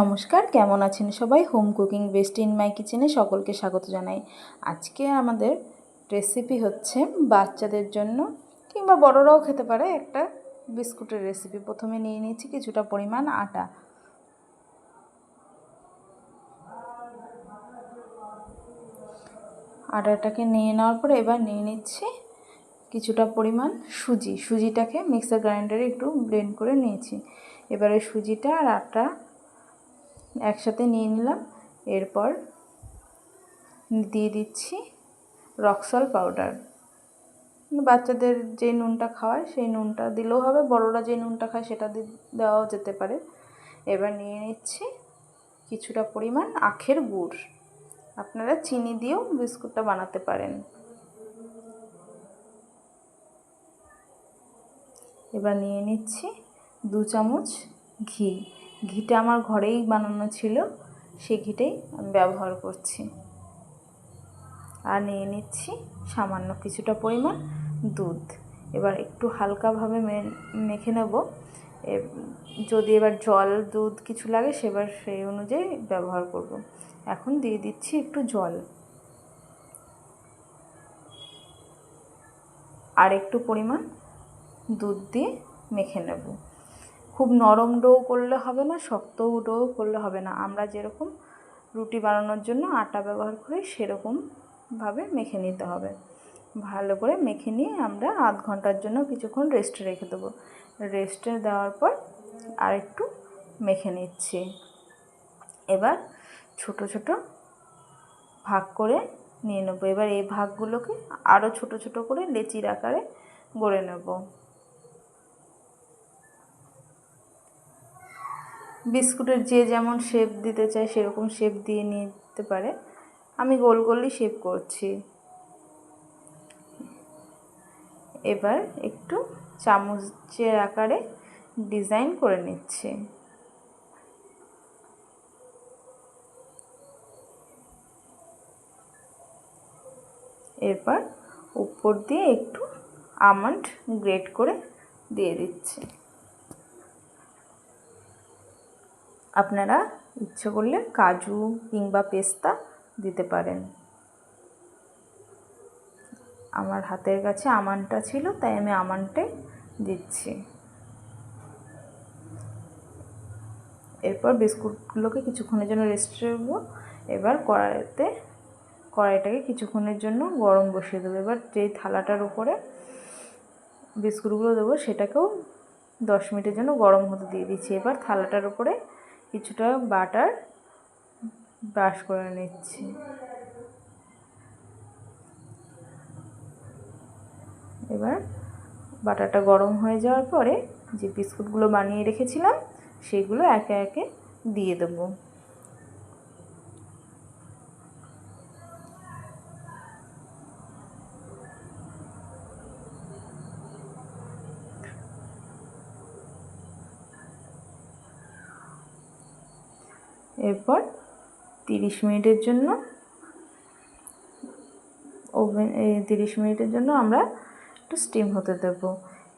নমস্কার, কেমন আছেন সবাই? Home cooking best in my কিচেনে সকলকে স্বাগত জানাই। আজকে আমাদের রেসিপি হচ্ছে বাচ্চাদের জন্য কিংবা বড়রাও খেতে পারে একটা বিস্কুটের রেসিপি প্রথমে নিয়ে নিয়েছি কিছুটা পরিমাণ আটা। আটাটাকে নিয়ে নেওয়ার পরে এবার নিয়ে নিচ্ছি কিছুটা পরিমাণ সুজি। সুজিটাকে মিক্সার গ্রাইন্ডারে একটু ব্লেন্ড করে নিয়েছি। এবারে সুজিটা আর আটা একসাথে নিয়ে নিলাম। এরপর দিয়ে দিচ্ছি রক্সল পাউডার। বাচ্চাদের যে নুনটা খাওয়ায় সেই নুনটা দিলেও হবে, বড়রা যে নুনটা খায় সেটা দেওয়াও যেতে পারে। এবার নিয়ে নিচ্ছি কিছুটা পরিমাণ আখের গুড়। আপনারা চিনি দিয়েও বিস্কুটটা বানাতে পারেন। এবার নিয়ে নিচ্ছি দু চামচ ঘি। ঘিটা আমার ঘরেই বানানো ছিল, সেই ঘিটাই আমি ব্যবহার করছি। আর নিয়ে নিচ্ছি সামান্য কিছুটা পরিমাণ দুধ। এবার একটু হালকাভাবে মেখে নেব। যদি এবার জল, দুধ কিছু লাগে সেবার সেই অনুযায়ী ব্যবহার করব। এখন দিয়ে দিচ্ছি একটু জল। আর একটু পরিমাণ দুধ দিয়ে মেখে নেব। খুব নরম ডো করলে হবে না শক্ত ডো করলে হবে না। আমরা যেরকম রুটি বানানোর জন্য আটা ব্যবহার করি সেরকমভাবে মেখে নিতে হবে। ভালো করে মেখে নিয়ে আমরা আধ ঘণ্টার জন্য কিছুক্ষণ রেস্টে রেখে দেবো। রেস্টে দেওয়ার পর আর একটু মেখে নিচ্ছি। এবার ছোট ছোট ভাগ করে নিয়ে নেব। এবার এই ভাগগুলোকে আরও ছোট ছোট করে লেচির আকারে গড়ে নেব। বিস্কুটের যে যেমন শেপ দিতে চায়, সেরকম শেপ দিয়ে নিতে পারে। আমি গোল গোলই শেপ করছি। এবার একটু চামচের আকারে ডিজাইন করে নিচ্ছে। এরপর উপর দিয়ে একটু আমন্ড গ্রেট করে দিয়ে দিচ্ছি। আপনারা ইচ্ছে করলে কাজু কিংবা পেস্তা দিতে পারেন। আমার হাতের কাছে আমানটা ছিল, তাই আমি আমানটাই দিচ্ছি। এরপর বিস্কুটগুলোকে কিছুক্ষণের জন্য রেস্ট রাখব এবার কড়াইতে, কড়াইটাকে কিছুক্ষণের জন্য গরম বসিয়ে দেবো। এবার যেই থালাটার উপরে বিস্কুটগুলো দেবো, সেটাকেও দশ মিনিটের জন্য গরম হতে দিয়ে দিচ্ছি। এবার থালাটার উপরে কিছুটা বাটার ব্রাশ করে নিচ্ছি। এবার বাটারটা গরম হয়ে যাওয়ার পরে যে বিস্কুটগুলো বানিয়ে রেখেছিলাম, সেগুলো একে একে দিয়ে দেবো। এরপর তিরিশ মিনিটের জন্য ওভেন তিরিশ মিনিটের জন্য আমরা একটু স্টিম হতে দেবো।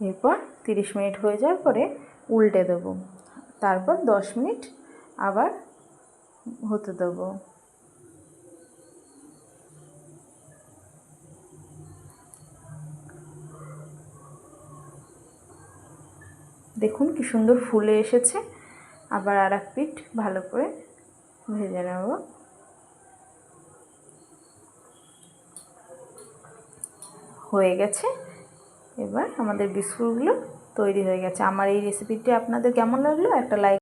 এরপর তিরিশ মিনিট হয়ে যাওয়ার পরে উল্টে দেবো। তারপর দশ মিনিট আবার হতে দেবো। দেখুন কি সুন্দর ফুলে এসেছে। আবার আর এক পিঠ ভালো করে ভেজে নেব। হয়ে গেছে। এবার আমাদের বিস্কুটগুলো তৈরি হয়ে গেছে। আমার এই রেসিপিটি আপনাদের কেমন লাগল? একটা লাইক